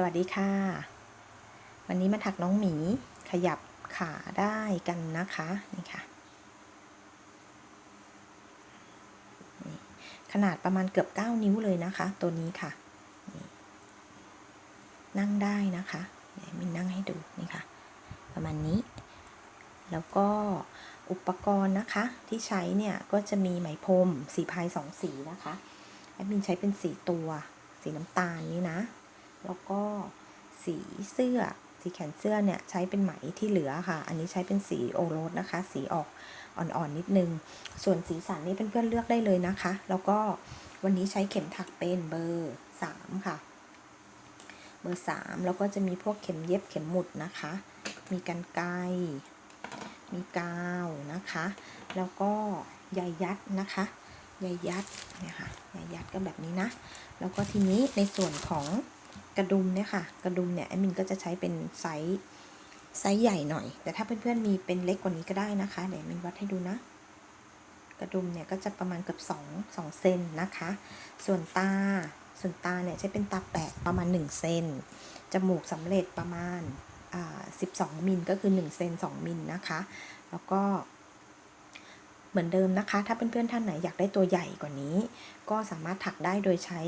สวัสดีค่ะ วันนี้มาถักน้องหมีขยับขาได้กันนะคะนี่ค่ะขนาดประมาณเกือบ 9 นิ้วเลยนะคะ ตัวนี้ค่ะน,นั่งได้นะคะมินนั่งให้ดูนี่ค่ะ ประมาณนี้ แล้วก็อุปกรณ์นะคะที่ใช้เนี่ยก็จะมีไหมพรมสีพายสองสีนะคะแอดมินใช้เป็นสีตัว สีน้ำตาลนี้นะ แล้วก็สีเสื้อสีแขนเสื้อเนี่ยใช้เป็นไหมที่เหลือค่ะ อันนี้ใช้เป็นสีโอรสนะคะ สีออกอ่อนๆนิดนึง ส่วนสีสันนี่เพื่อนๆเลือกได้เลยนะคะ แล้วก็วันนี้ใช้เข็มถักเป็นเบอร์สามค่ะ เบอร์สามแล้วก็จะมีพวกเข็มเย็บเข็มหมุดนะคะ มีกันไกมีกาวนะคะ แล้วก็ใยยัดนะคะใยยัดเนี่ยค่ะใยยัดก็แบบนี้นะ แล้วก็ทีนี้ในส่วนของ กระดุมเนี่ยค่ะ กระดุมเนี่ยแอดมินก็จะใช้เป็นไซส์ไซส์ใหญ่หน่อย แต่ถ้าเพื่อนๆมีเป็นเล็กกว่านี้ก็ได้นะคะ เดี๋ยวแอดมินวัดให้ดูนะ กระดุมเนี่ยก็จะประมาณเกือบ2 2เซนนะคะ ส่วนตา ส่วนตาเนี่ยใช้เป็นตาแปะประมาณ1เซน จมูกสำเร็จประมาณอ่า12 มิลก็คือ1เซน2มิลนะคะ แล้วก็เหมือนเดิมนะคะ ถ้าเพื่อนๆท่านไหนอยากได้ตัวใหญ่กว่านี้ ก็สามารถถักได้โดยใช้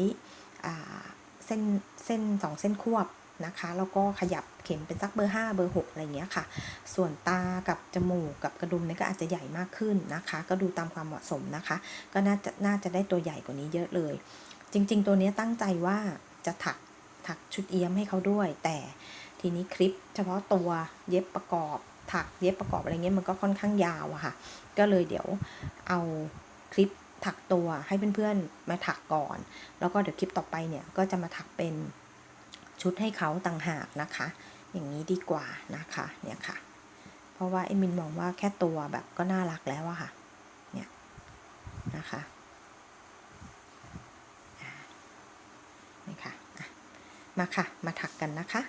ส้นเส้นสองเส้นควบนะคะแล้วก็ขยับเข็มเป็นสักเบอร์ 5 เบอร์ 6 อะไรเงี้ยค่ะ ส่วนตากับจมูกกับกระดุมเนี่ยก็อาจจะใหญ่มากขึ้นนะคะ ก็ดูตามความเหมาะสมนะคะ ก็น่าจะน่าจะได้ตัวใหญ่กว่านี้เยอะเลย จริง ๆ ตัวนี้ตั้งใจว่าจะถักถักชุดเอี้ยมให้เขาด้วย แต่ทีนี้คลิป เฉพาะตัวเย็บประกอบ ถักเย็บประกอบอะไรเงี้ยมันก็ค่อนข้างยาวอะค่ะ ก็เลยเดี๋ยวเอาคลิป ถักตัวให้เพื่อนๆมาถักก่อน แล้วก็เดี๋ยวคลิปต่อไปเนี่ยก็จะมาถักเป็นชุดให้เขาต่างหากนะคะ อย่างนี้ดีกว่านะคะเนี่ยค่ะ เพราะว่าเอมินมองว่าแค่ตัวแบบก็น่ารักแล้วอะค่ะเนี่ยนะคะนี่ค่ะมาค่ะ มาถักกันนะคะ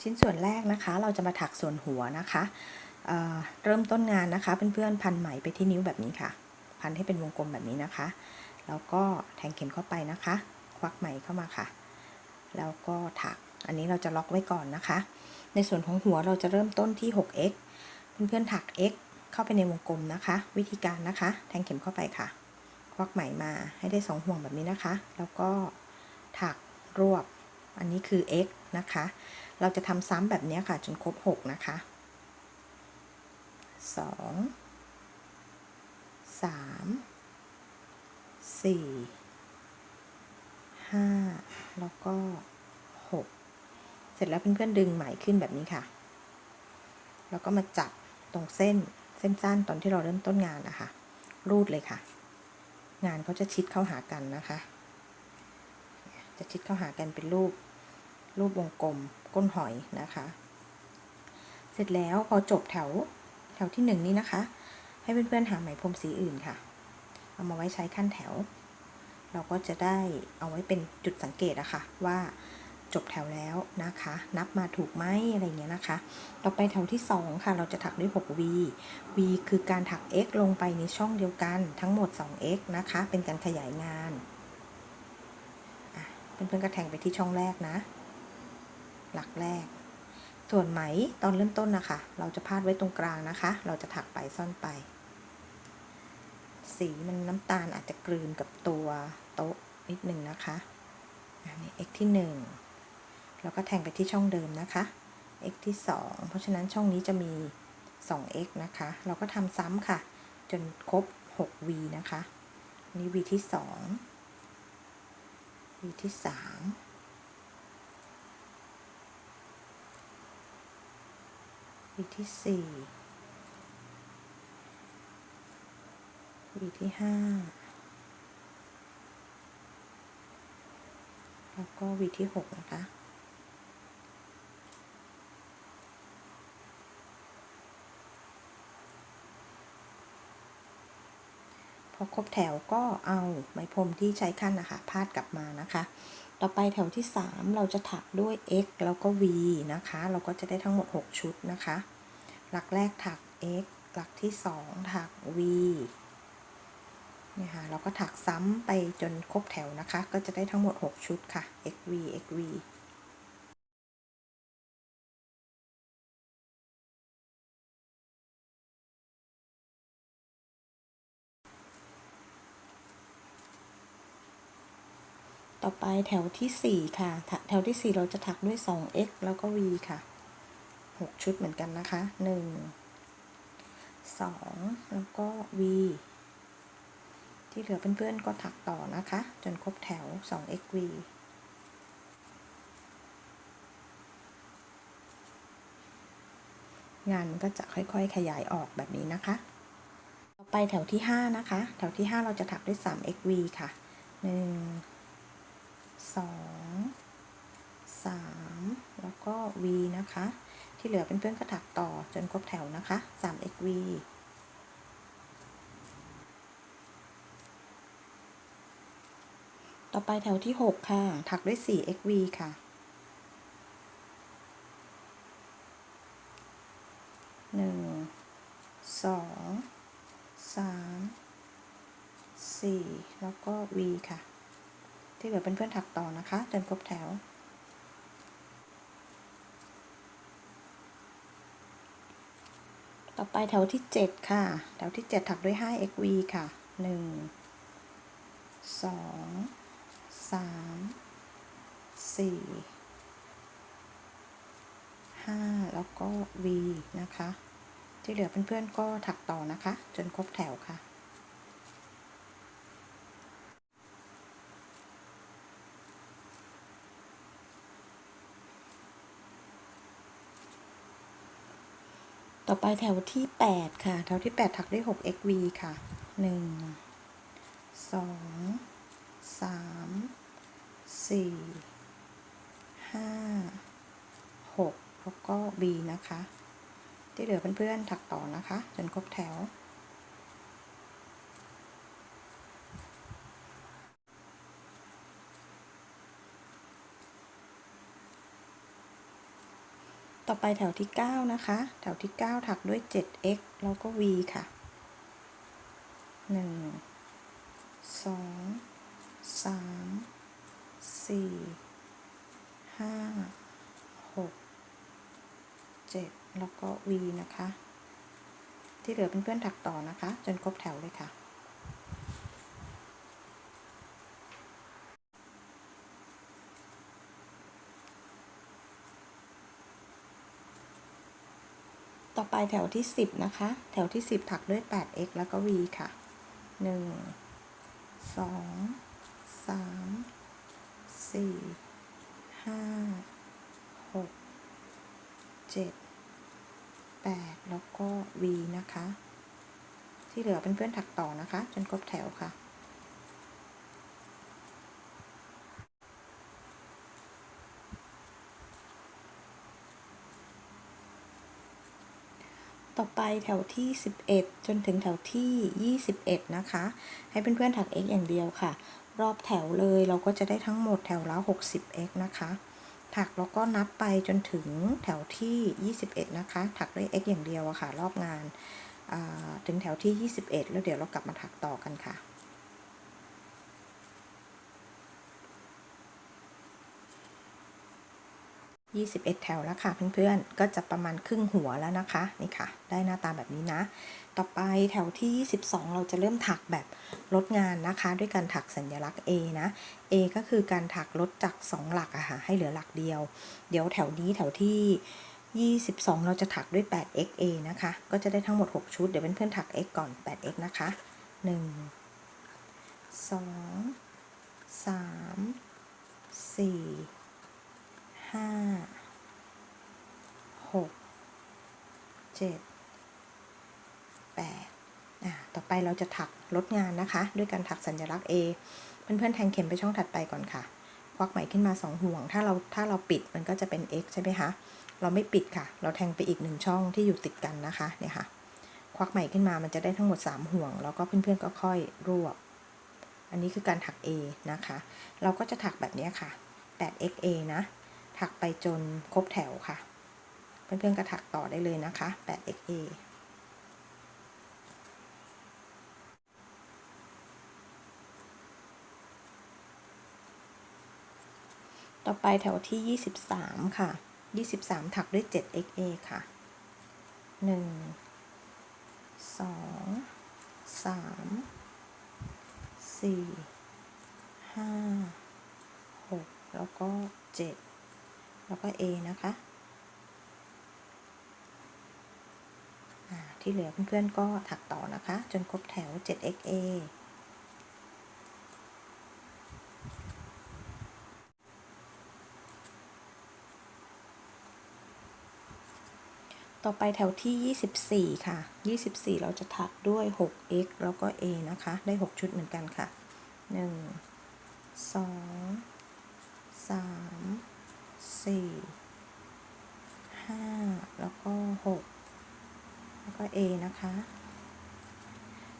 ชิ้นส่วนแรกนะคะ เราจะมาถักส่วนหัวนะคะเเริ่มต้นงานนะคะเพื่อนๆพันไหมไปที่นิ้วแบบนี้ค่ะ พันให้เป็นวงกลมแบบนี้นะคะ แล้วก็แทงเข็มเข้าไปนะคะ ควักไหมเข้ามาค่ะ แล้วก็ถักอันนี้เราจะล็อกไว้ก่อนนะคะ ในส่วนของหัวเราจะเริ่มต้นที่ 6x เพื่อนๆถัก x เข้าไปในวงกลมนะคะ วิธีการนะคะ แทงเข็มเข้าไปค่ะ ควักไหมมาให้ได้ 2 ห่วงแบบนี้นะคะ แล้วก็ถักรวบอันนี้คือ x นะคะ เราจะทำซ้ำแบบนี้ค่ะจนครบ 6 นะคะสองสามสี่ห้าแล้วก็หกเสร็จแล้วเพื่อนๆดึงไหมขึ้นแบบนี้ค่ะ แล้วก็มาจับตรงเส้นเส้นสั้นตอนที่เราเริ่มต้นงานนะคะ รูดเลยค่ะ งานเขาจะชิดเข้าหากันนะคะ จะชิดเข้าหากันเป็นรูปรูปวงกลม ก้นหอยนะคะ เสร็จแล้วพอจบแถวแถวที่หนึ่งนี้นะคะ ให้เพื่อนๆหาไหมพรมสีอื่นค่ะ เอามาไว้ใช้ขั้นแถว เราก็จะได้เอาไว้เป็นจุดสังเกตอะคะ่ะว่าจบแถวแล้วนะคะ นับมาถูกไหมอะไรเงี้ยนะคะ ต่อไปแถวที่ 2 ค่ะ เราจะถักด้วย 6V V คือการถัก x ลงไปในช่องเดียวกันทั้งหมด 2x นะคะ เป็นการขยายงานเพื่อนๆก็แทงไปที่ช่องแรกนะ หลักแรก ส่วนไหมตอนเริ่มต้นนะคะ เราจะพาดไว้ตรงกลางนะคะ เราจะถักไปซ่อนไป สีมันน้ำตาลอาจจะกลืนกับตัวโต๊ะนิดหนึ่งนะคะอันนี้ x ที่ 1 แล้วก็แทงไปที่ช่องเดิมนะคะ x ที่ 2 เพราะฉะนั้นช่องนี้จะมี 2x นะคะ เราก็ทำซ้ำค่ะ จนครบ 6v นะคะ นี่ v ที่ 2 v ที่ 3 วีที่สี่วีที่ห้าแล้วก็วีที่หกนะคะ พอครบแถวก็เอาไมพรมที่ใช้ขั้นนะคะพาดกลับมานะคะ ต่อไปแถวที่ 3 เราจะถักด้วย x แล้วก็ v นะคะ เราก็จะได้ทั้งหมด 6 ชุดนะคะ หลักแรกถัก x หลักที่ 2 ถัก v เนี่ยค่ะเราก็ถักซ้ำไปจนครบแถวนะคะ ก็จะได้ทั้งหมด 6 ชุดค่ะ xv xv ต่อไปแถวที่ 4 ค่ะ แถวที่ 4 เราจะถักด้วย 2x แล้วก็ v ค่ะ 6 ชุดเหมือนกันนะคะ 1 2 แล้วก็ v ที่เหลือเพื่อนๆก็ถักต่อนะคะ จนครบแถว 2xv งานมันก็จะค่อยๆ ขยายออกแบบนี้นะคะ ต่อไปแถวที่ 5 นะคะ แถวที่ 5 เราจะถักด้วย 3xv ค่ะ 1 2 3 แล้วก็ v นะคะ ที่เหลือเป็นเพื่อนก็ถักต่อจนครบแถวนะคะ 3xv ต่อไปแถวที่ 6 ค่ะ ถักด้วย 4xv ค่ะหนึ่งสองสามสี่แล้วก็ v ค่ะ ที่เหลือเป็นเพื่อนถัก นะคะจนครบแถว ต่อไปแถวที่ 7 ค่ะ แถวที่ 7 ถักด้วย 5xv ค่ะ 1 2 3 4 5 แล้วก็ v นะคะ ที่เหลือเพื่อนๆก็ถักต่อนะคะ จนครบแถวค่ะ ต่อไปแถวที่ 8 ค่ะ แถวที่ 8 ถักด้วย 6xv ค่ะ 1 2 3 4 5 6 แล้วก็ b นะคะ ที่เหลือเพื่อนๆถักต่อนะคะ จนครบแถว ต่อไปแถวที่ 9 นะคะ แถวที่ 9 ถักด้วย 7x แล้วก็ v ค่ะ 1 2 3 4 5 6 7 แล้วก็ v นะคะ ที่เหลือเป็นเพื่อนถักต่อนะคะ จนครบแถวเลยค่ะ ต่อไปแถวที่ 10 นะคะ แถวที่ 10 ถักด้วย 8x แล้วก็ v ค่ะ 1 2 3 4 5 6 7 8 แล้วก็ v นะคะ ที่เหลือเป็นเพื่อนถักต่อนะคะ จนครบแถวค่ะ ต่อไปแถวที่ 11 จนถึงแถวที่ 21 นะคะ ให้เพื่อนๆถัก x อย่างเดียวค่ะ รอบแถวเลยเราก็จะได้ทั้งหมดแถวละ 60x นะคะ ถักแล้วก็นับไปจนถึงแถวที่ 21 นะคะ ถักด้วย x อย่างเดียวอะค่ะ รอบงานถึงแถวที่ 21 แล้วเดี๋ยวเรากลับมาถักต่อกันค่ะ 21 แถวแล้วค่ะเพื่อนๆ ก็จะประมาณครึ่งหัวแล้วนะคะนี่ค่ะ ได้หน้าตาแบบนี้นะ ต่อไปแถวที่ 22 เราจะเริ่มถักแบบลดงานนะคะ ด้วยการถักสัญลักษณ์ A นะ A ก็คือการถักลดจาก 2 หลักอะค่ะให้เหลือหลักเดียว เดี๋ยวแถวนี้แถวที่22 เราจะถักด้วย 8xa นะคะ ก็จะได้ทั้งหมด 6 ชุด เดี๋ยวเพื่อนๆถัก x ก่อน 8x นะคะ 1 2 3 4 ห้าหกเจ็ดแปดอ่าต่อไปเราจะถักลดงานนะคะ ด้วยการถักสัญลักษณ์ A เพื่อนๆแทงเข็มไปช่องถัดไปก่อนค่ะ ควักไหมขึ้นมา 2 ห่วง ถ้าเราถ้าเราปิดมันก็จะเป็น x ใช่ไหมคะเราไม่ปิดค่ะ เราแทงไปอีกหนึ่งช่องที่อยู่ติดกันนะคะเนี่ยค่ะ ควักไหมขึ้นมามันจะได้ทั้งหมด 3 ห่วง แล้วก็เพื่อนๆก็ค่อยรวบ อันนี้คือการถัก A นะคะ เราก็จะถักแบบนี้ค่ะ 8xa นะ ถักไปจนครบแถวค่ะ เพื่อนๆก็ถักต่อได้เลยนะคะ 8xa ต่อไปแถวที่ 23 ค่ะ 23 ถักด้วย 7xa ค่ะ 1 2 3 4 5 6 แล้วก็ 7 แล้วก็ A นะคะที่เหลือเพื่อนๆก็ถักต่อนะคะ จนครบแถว 7XA ต่อไปแถวที่ 24 ค่ะ 24 เราจะถักด้วย 6x แล้วก็ a นะคะ ได้ 6 ชุดเหมือนกันค่ะ 1 2 3 4 5แล้วก็6แล้วก็ a นะคะ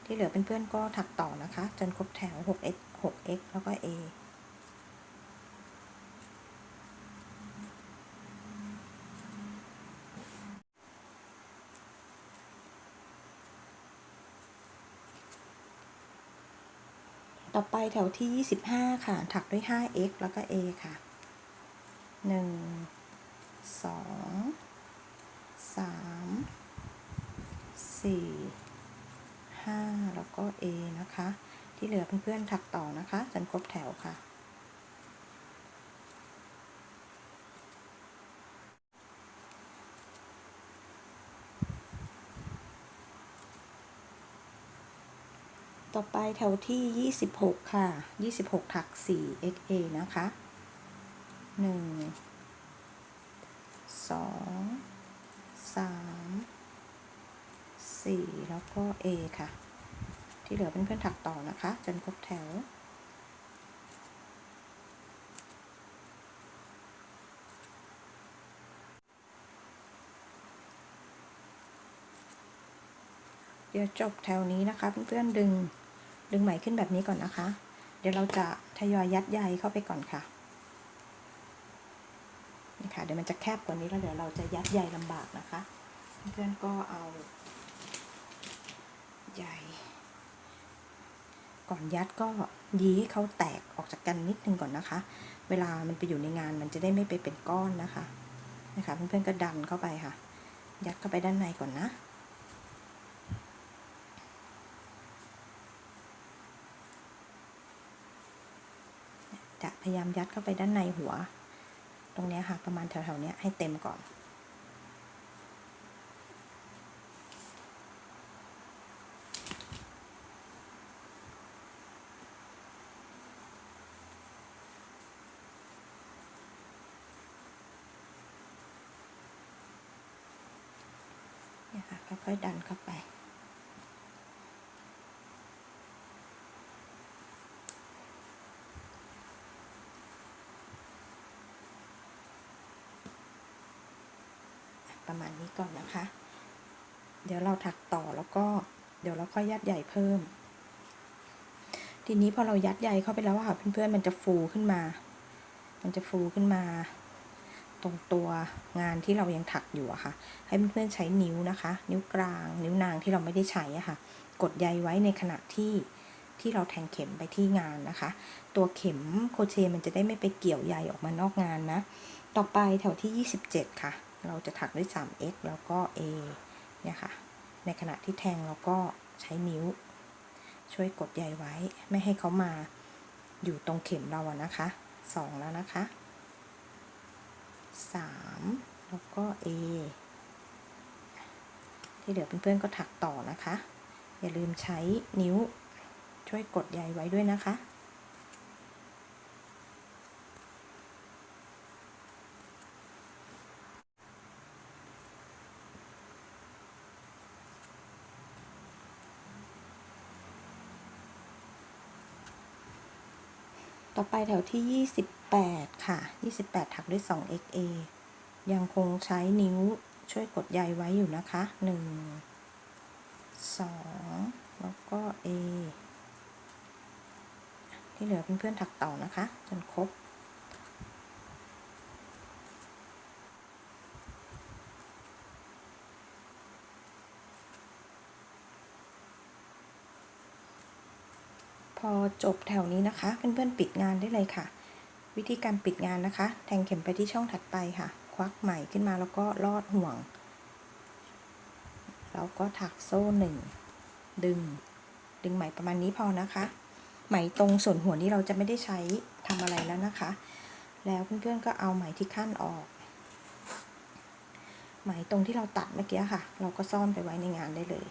ที่เหลือเเพื่อนๆก็ถักต่อนะคะ จนครบแถว 6x 6x แล้วก็ a ต่อไปแถวที่ 25 ค่ะ ถักด้วย 5x แล้วก็ a ค่ะ 1 2 3 4 5แล้วก็ a นะคะ ที่เหลือเพื่อนๆถักต่อนะคะจนครบแถวค่ะ ต่อไปแถวที่ 26 ค่ะ 26 ถัก 4 XA นะคะ 1 2 3 4แล้วก็ A ค่ะ ที่เหลือเพื่อนๆถักต่อนะคะ จนครบแถวเดี๋ยวจบแถวนี้นะคะเพื่อนๆดึงดึงไหมขึ้นแบบนี้ก่อนนะคะ เดี๋ยวเราจะทยอยยัดใยเข้าไปก่อนค่ะ นี่ค่ะเดี๋ยวมันจะแคบกว่านี้แล้วเดี๋ยวเราจะยัดใยลำบากนะคะ เพื่อนๆก็เอาใยก่อนยัดก็ยีให้เขาแตกออกจากกันนิดนึงก่อนนะคะ เวลามันไปอยู่ในงานมันจะได้ไม่ไปเป็นก้อนนะคะนะคะเพื่อนๆก็ดันเข้าไปค่ะ ยัดเข้าไปด้านในก่อนนะจะพยายามยัดเข้าไปด้านในหัว ตรงนี้ค่ะ ประมาณแถวๆนี้ให้เต็มก่อน เนี่ยค่ะค่อยๆดันเข้าไป ประมาณนี้ก่อนนะคะ เดี๋ยวเราถักต่อแล้วก็เดี๋ยวเราค่อยยัดใหญ่เพิ่ม ทีนี้พอเรายัดใยเข้าไปแล้วอะค่ะ เพื่อนๆมันจะฟูขึ้นมา มันจะฟูขึ้นมา ตรงตัวงานที่เรายังถักอยู่อะค่ะ ให้เพื่อนๆใช้นิ้วนะคะ นิ้วกลาง นิ้วนางที่เราไม่ได้ใช้อะค่ะ กดใยไว้ในขณะที่ที่เราแทงเข็มไปที่งานนะคะ ตัวเข็มโครเชต์มันจะได้ไม่ไปเกี่ยวใยออกมานอกงานนะ ต่อไปแถวที่ 27 ค่ะ เราจะถักด้วย 3x แล้วก็ a เนี่ยค่ะ ในขณะที่แทงเราก็ใช้นิ้ว ช่วยกดใยไว้ไม่ให้เขามาอยู่ตรงเข็มเราอะนะคะสองแล้วนะคะสามแล้วก็ A ที่เหลือเพื่อนๆก็ถักต่อนะคะ อย่าลืมใช้นิ้วช่วยกดใยไว้ด้วยนะคะ แถวที่ 28 ค่ะ 28 ถักด้วย 2XA ยังคงใช้นิ้วช่วยกดใยไว้อยู่นะคะ 1 2 แล้วก็ A ที่เหลือเพื่อนๆถักต่อนะคะ จนครบ อจบแถวนี้นะคะ เพื่อนๆปิดงานได้เลยค่ะ วิธีการปิดงานนะคะ แทงเข็มไปที่ช่องถัดไปค่ะ ควักไหมขึ้นมาแล้วก็ลอดห่วง แล้วก็ถักโซ่หนึ่งดึง ดึงไหมประมาณนี้พอนะคะ ไหมตรงส่วนหัวนี้เราจะไม่ได้ใช้ทำอะไรแล้วนะคะ แล้วเพื่อนๆก็เอาไหมที่ขั้นออก ไหมตรงที่เราตัดเมื่อกี้ค่ะ เราก็ซ่อนไปไว้ในงานได้เลย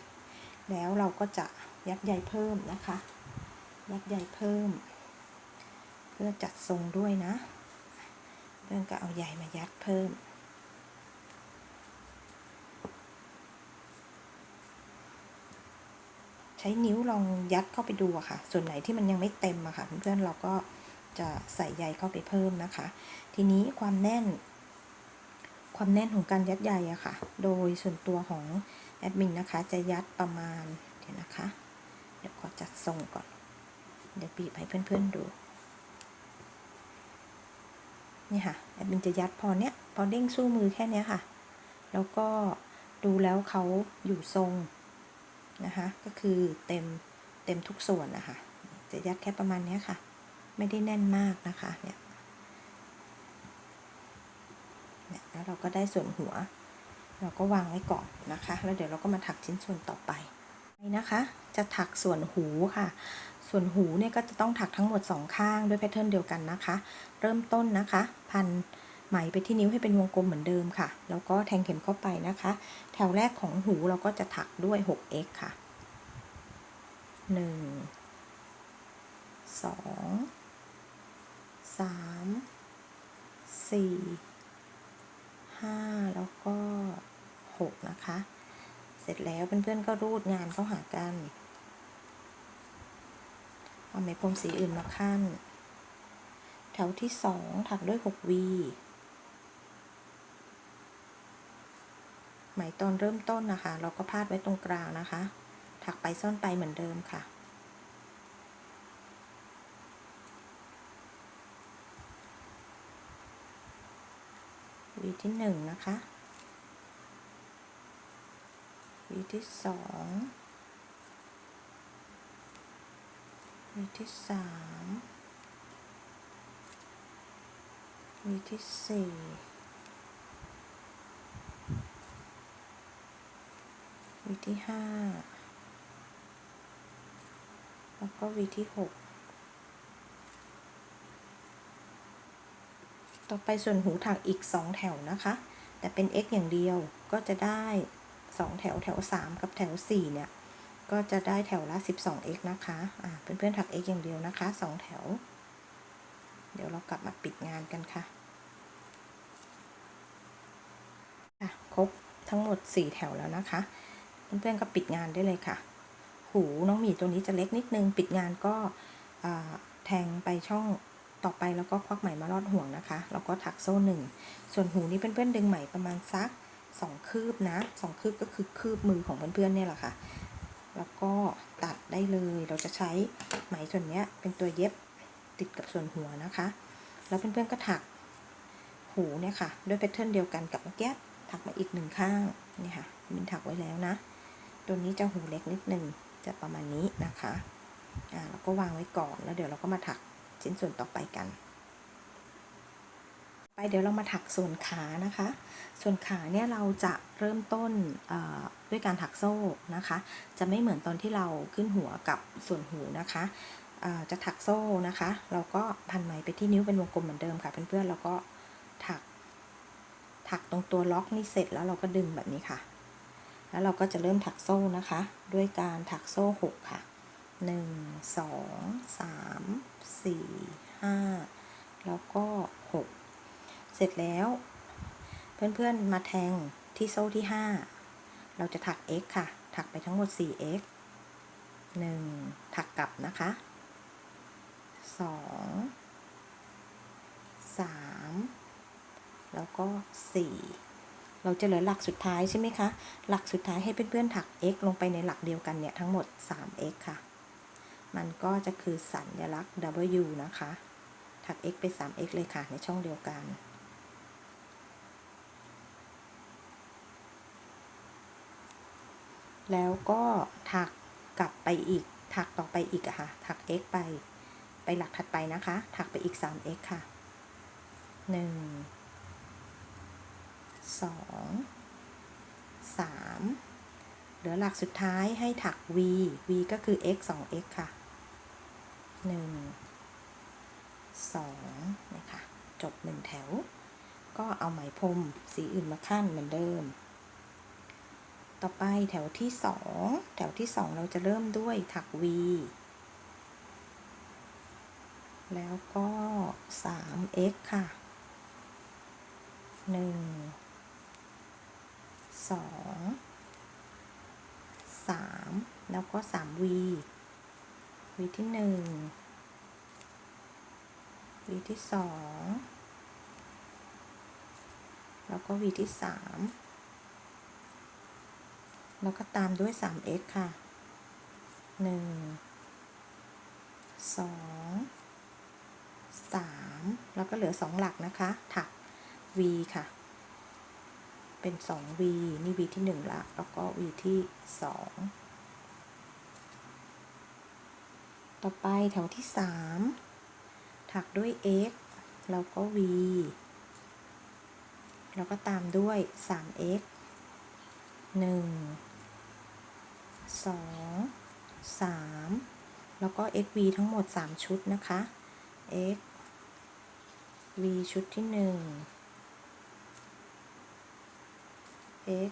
แล้วเราก็จะยัดใยเพิ่มนะคะ ยัดใยเพิ่ม เพื่อจัดทรงด้วยนะ เพื่อนก็เอาใยมายัดเพิ่ม ใช้นิ้วลองยัดเข้าไปดูอะค่ะ ส่วนไหนที่มันยังไม่เต็มอะค่ะ เพื่อนๆเราก็จะใส่ใยเข้าไปเพิ่มนะคะ ทีนี้ความแน่น ความแน่นของการยัดใยอะค่ะ โดยส่วนตัวของแอดมินนะคะ จะยัดประมาณ เดี๋ยวนะคะ เดี๋ยวขอจัดทรงก่อน เดี๋ยวบีบให้เพื่อนๆดู นี่ค่ะแอดมินจะยัดพอเนี้ยพอเด้งสู้มือแค่เนี้ยค่ะ แล้วก็ดูแล้วเขาอยู่ทรงนะคะ ก็คือเต็มเต็มทุกส่วนนะคะ จะยัดแค่ประมาณเนี้ยค่ะ ไม่ได้แน่นมากนะคะ เนี่ยเนี่ยแล้วเราก็ได้ส่วนหัว เราก็วางไว้ก่อนนะคะ แล้วเดี๋ยวเราก็มาถักชิ้นส่วนต่อไปนะคะ จะถักส่วนหูค่ะ ส่วนหูเนี่ยก็จะต้องถักทั้งหมด 2 ข้างด้วยแพทเทิร์นเดียวกันนะคะ เริ่มต้นนะคะ พันไหมไปที่นิ้วให้เป็นวงกลมเหมือนเดิมค่ะ แล้วก็แทงเข็มเข้าไปนะคะ แถวแรกของหูเราก็จะถักด้วย 6x ค่ะ 1 2 3 4 5 แล้วก็ 6 นะคะ เสร็จแล้วเพื่อนๆก็รูดงานเข้าหากัน เอาไหมพรมสีอื่นมาขั้น แถวที่2ถักด้วย 6V ไหมตอนเริ่มต้นนะคะ เราก็พาดไว้ตรงกลางนะคะ ถักไปซ่อนไปเหมือนเดิมค่ะ วีที่หนึ่งนะคะ วีที่สอง วีที่สามวีที่สี่วีที่ห้าแล้วก็วีที่หกต่อไปส่วนหูถักอีก2แถวนะคะ แต่เป็น x อย่างเดียวก็จะได้2แถวแถว3กับแถว4เนี่ย ก็จะได้แถวละ 12x นะคะอ่าเพื่อนๆถัก x อย่างเดียวนะคะ 2 แถว เดี๋ยวเรากลับมาปิดงานกันค่ะค่ะครบทั้งหมด 4 แถวแล้วนะคะ เพื่อนๆก็ปิดงานได้เลยค่ะ หูน้องหมีตัวนี้จะเล็กนิดนึง ปิดงานก็แทงไปช่องต่อไปแล้วก็ควักไหมมาลอดห่วงนะคะแล้วก็ถักโซ่หนึ่ง ส่วนหูนี้เพื่อนๆดึงไหมประมาณสักสองคืบนะสองคืบก็คือคืบมือของเพื่อนๆเนี่ยแหละค่ะ แล้วก็ตัดได้เลย เราจะใช้ไหมส่วนนี้เป็นตัวเย็บติดกับส่วนหัวนะคะ แล้วเพื่อนๆก็ถักหูเนี่ยค่ะ ด้วยแพทเทิร์นเดียวกันกับเมื่อกี้ถักมาอีกหนึ่งข้างนี่ค่ะ มินถักไว้แล้วนะ ตัวนี้จะหูเล็กนิดนึงจะประมาณนี้นะคะ อ่าเราก็วางไว้ก่อนแล้วเดี๋ยวเราก็มาถักชิ้นส่วนต่อไปกัน ไปเดี๋ยวเรามาถักส่วนขานะคะ ส่วนขาเนี่ยเราจะเริ่มต้นด้วยการถักโซ่นะคะ จะไม่เหมือนตอนที่เราขึ้นหัวกับส่วนหูนะคะจะถักโซ่นะคะ เราก็พันไหมไปที่นิ้วเป็นวงกลมเหมือนเดิมค่ะเพื่อนๆเราก็ถักถักตรงตัวล็อกนี่เสร็จแล้วเราก็ดึงแบบนี้ค่ะ แล้วเราก็จะเริ่มถักโซ่นะคะ ด้วยการถักโซ่6ค่ะหนึ่งสองสามสี่ห้าแล้วก็หก เสร็จแล้ว เพื่อนๆมาแทงที่โซ่ที่ห้าเราจะถัก x ค่ะ ถักไปทั้งหมด 4x 1 ถักกลับนะคะ 2 3 แล้วก็ 4 เราจะเหลือหลักสุดท้ายใช่ไหมคะ หลักสุดท้ายให้เพื่อนๆถัก x ลงไปในหลักเดียวกันเนี่ย ทั้งหมด 3x ค่ะ มันก็จะคือสัญลักษณ์ W นะคะ ถัก x ไป 3x เลยค่ะ ในช่องเดียวกัน แล้วก็ถักกลับไปอีก ถักต่อไปอีกอะค่ะ ถัก x ไป ไปหลักถัดไปนะคะ ถักไปอีก 3x ค่ะหนึ่งสองสามเหลือหลักสุดท้ายให้ถัก v v ก็คือ x 2 x ค่ะหนึ่งสองนะคะจบหนึ่งแถว ก็เอาไหมพรมสีอื่นมาขั้นเหมือนเดิม ต่อไปแถวที่สองแถวที่สองเราจะเริ่มด้วยถัก v แล้วก็ 3x ค่ะ 1 2 3 แล้วก็ 3v v ที่ 1 v ที่ 2 แล้วก็ v ที่ 3 แล้วก็ตามด้วย 3x ค่ะ 1 2 3 แล้วก็เหลือ 2 หลักนะคะถัก v ค่ะ เป็น 2v นี่ v ที่1ละแล้วก็ v ที่ 2 ต่อไปแถวที่ 3 ถักด้วย x แล้วก็ v แล้วก็ตามด้วย 3x 1 2 3 แล้วก็ xv ทั้งหมด 3 ชุดนะคะ x v ชุดที่หนึ่ง x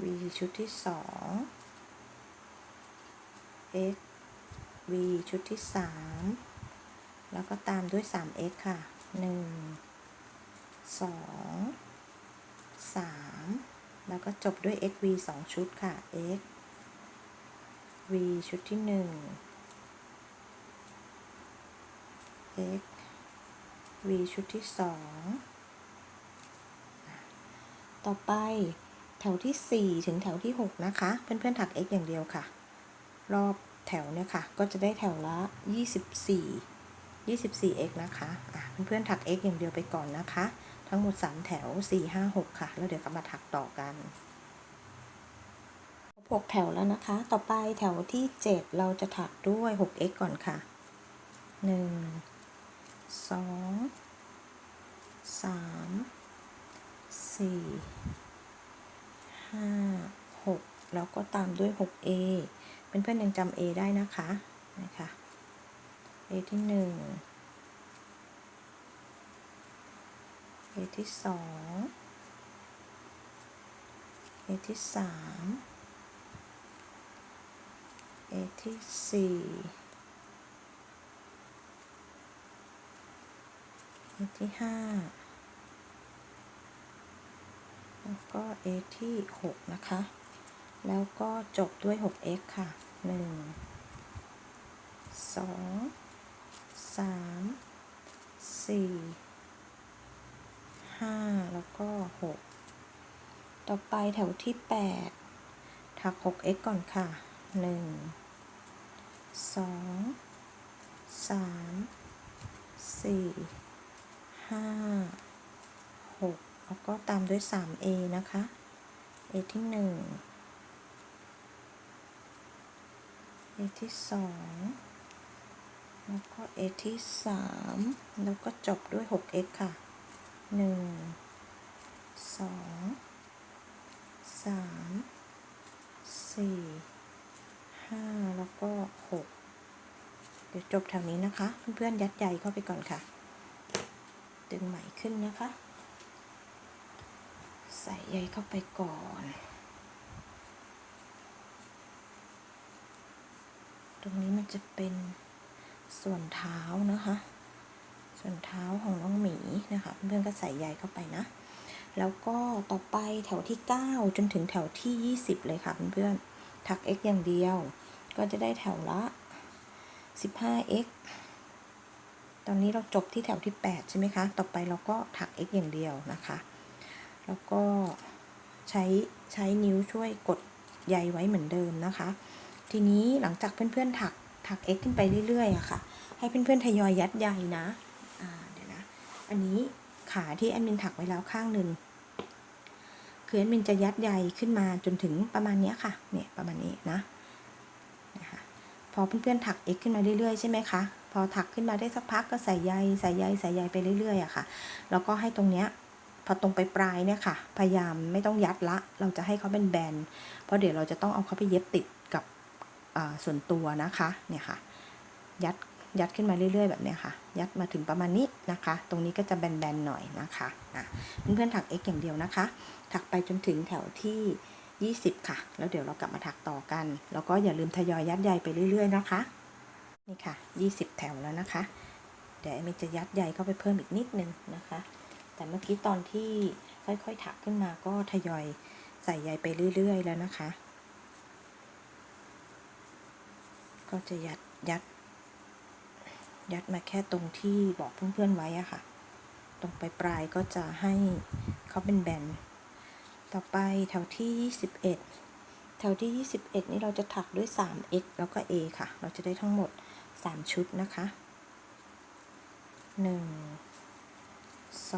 v ชุดที่สอง x v ชุดที่สามแล้วก็ตามด้วย 3x ค่ะ 1 2 3 แล้วก็จบด้วย xv 2 ชุดค่ะ x v ชุดที่หนึ่ง x v ชุดที่สองต่อไปแถวที่ 4 ถึงแถวที่ 6 นะคะ เพื่อนๆถัก x อย่างเดียวค่ะ รอบแถวเนี่ยค่ะ ก็จะได้แถวละ 24 24x นะคะะเพื่อนๆถัก x อย่างเดียวไปก่อนนะคะ ทั้งหมด 3 แถว 4 5 6 ค่ะ แล้วเดี๋ยวก็มาถักต่อกัน6แถวแล้วนะคะ ต่อไปแถวที่ 7 เราจะถักด้วย 6x ก่อนค่ะ1สองสามสี่ห้าหกแล้วก็ตามด้วย 6a เป็นเพื่อนๆยังจำ a ได้นะคะนะคะ a ที่หนึ่ง a ที่สอง a ที่สาม a ที่สี่ A ที่ห้าแล้วก็ A ที่หกนะคะ แล้วก็จบด้วย 6x ค่ะหนึ่ง สามสี่ห้าแล้วก็หกต่อไปแถวที่แปดถัก 6x ก่อนค่ะหนึ่งสองสามสี่ห้าหกแล้วก็ตามด้วย 3a นะคะ a ที่หนึ่ง a ที่สอง แล้วก็ a ที่สามแล้วก็จบด้วย 6x ค่ะหนึ่งสองสามสี่ห้าแล้วก็หกเดี๋ยวจบแถวนี้นะคะ เพื่อนๆ ยัดใยเข้าไปก่อนค่ะ ดึงไหมขึ้นนะคะ ใส่ใยเข้าไปก่อนตรงนี้มันจะเป็น ส่วนเท้านะคะ ส่วนเท้าของน้องหมีนะคะ เพื่อนๆก็ใส่ใยเข้าไปนะ แล้วก็ต่อไปแถวที่ 9 จนถึงแถวที่ 20 เลยค่ะเพื่อนๆถัก x อย่างเดียว ก็จะได้แถวละ 15x ตอนนี้เราจบที่แถวที่ 8 ใช่ไหมคะ ต่อไปเราก็ถัก x อย่างเดียวนะคะ แล้วก็ใช้ใช้นิ้วช่วยกดใยไว้เหมือนเดิมนะคะ ทีนี้หลังจากเพื่อนๆถัก ถัก x ขึ้นไปเรื่อยๆอะค่ะ ให้เพื่อนๆทยอยยัดใยนะอ่าเดี๋ยวนะ อันนี้ขาที่แอดมินถักไว้แล้วข้างหนึ่งคือแอดมินจะยัดใยขึ้นมาจนถึงประมาณนี้ค่ะ เนี่ยประมาณนี้นะนะคะพอเพื่อนๆถัก x ขึ้นมาเรื่อยๆใช่ไหมคะพอถักขึ้นมาได้สักพักก็ใส่ใยใส่ใยใส่ใยไปเรื่อยๆอะค่ะ แล้วก็ให้ตรงเนี้ยพอตรงไปปลายเนี่ยค่ะ พยายามไม่ต้องยัดละ เราจะให้เขาเป็นแบน เพราะเดี๋ยวเราจะต้องเอาเขาไปเย็บติด ส่วนตัวนะคะเนี่ยค่ะยัดยัดขึ้นมาเรื่อย ๆ แบบนี้ค่ะ ยัดมาถึงประมาณนี้นะคะ ตรงนี้ก็จะแบน ๆ หน่อยนะคะอะเพื่อนๆถัก x อย่างเดียวนะคะ ถักไปจนถึงแถวที่ 20 ค่ะ แล้วเดี๋ยวเรากลับมาถักต่อกัน แล้วก็อย่าลืมทยอยยัดใยไปเรื่อย ๆ นะคะ นี่ค่ะ 20 แถวแล้วนะคะ เดี๋ยวเอมิจะยัดใยเข้าไปเพิ่มอีกนิดนึงนะคะ แต่เมื่อกี้ตอนที่ค่อย ๆ ถักขึ้นมาก็ทยอยใส่ใยไปเรื่อย ๆ แล้วนะคะ ก็จะยัดยัด ยัดมาแค่ตรงที่บอกเพื่อนๆไว้อะค่ะ ตรงปลายปลายก็จะให้เขาเป็นแบน ต่อไปแถวที่ 21 แถวที่ 21 นี่เราจะถักด้วย 3x แล้วก็ a ค่ะ เราจะได้ทั้งหมด 3 ชุดนะคะ 1 2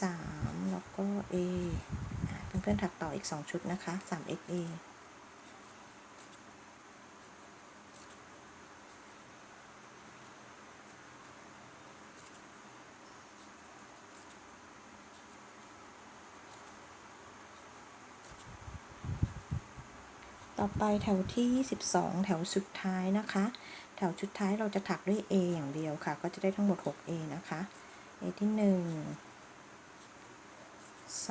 3 แล้วก็ a อะเพื่อนๆถักต่ออีก 2 ชุดนะคะ 3x ไปแถวที่ 22 แถวสุดท้ายนะคะ แถวสุดท้ายเราจะถักด้วย A อย่างเดียวค่ะ ก็จะได้ทั้งหมด 6A นะคะ A ที่ 1 2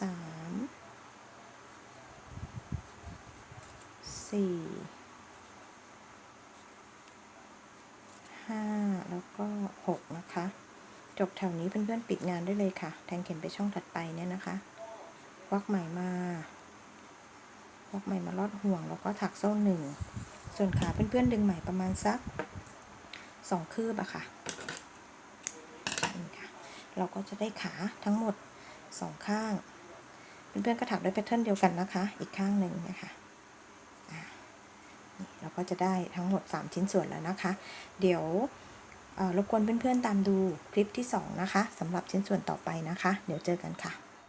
3 4 5 แล้วก็ 6 นะคะ จบแถวนี้เพื่อนๆ ปิดงานได้เลยค่ะ แทงเข็มไปช่องถัดไปเนี่ยนะคะ วักใหม่มาวักใหม่มาลอดห่วงแล้วก็ถักโซ่หนึ่ง ส่วนขาเพื่อนๆดึงใหม่ประมาณสักสองคืบอะค่ะนี่ค่ะ เราก็จะได้ขาทั้งหมดสองข้าง เพื่อนๆก็ถักด้วยแพทเทิร์นเดียวกันนะคะ อีกข้างหนึ่งนะคะเราก็จะได้ทั้งหมด 3 ชิ้นส่วนแล้วนะคะ เดี๋ยวรบกวนเพื่อนๆตามดูคลิปที่ 2 นะคะสำหรับชิ้นส่วนต่อไปนะคะ เดี๋ยวเจอกันค่ะ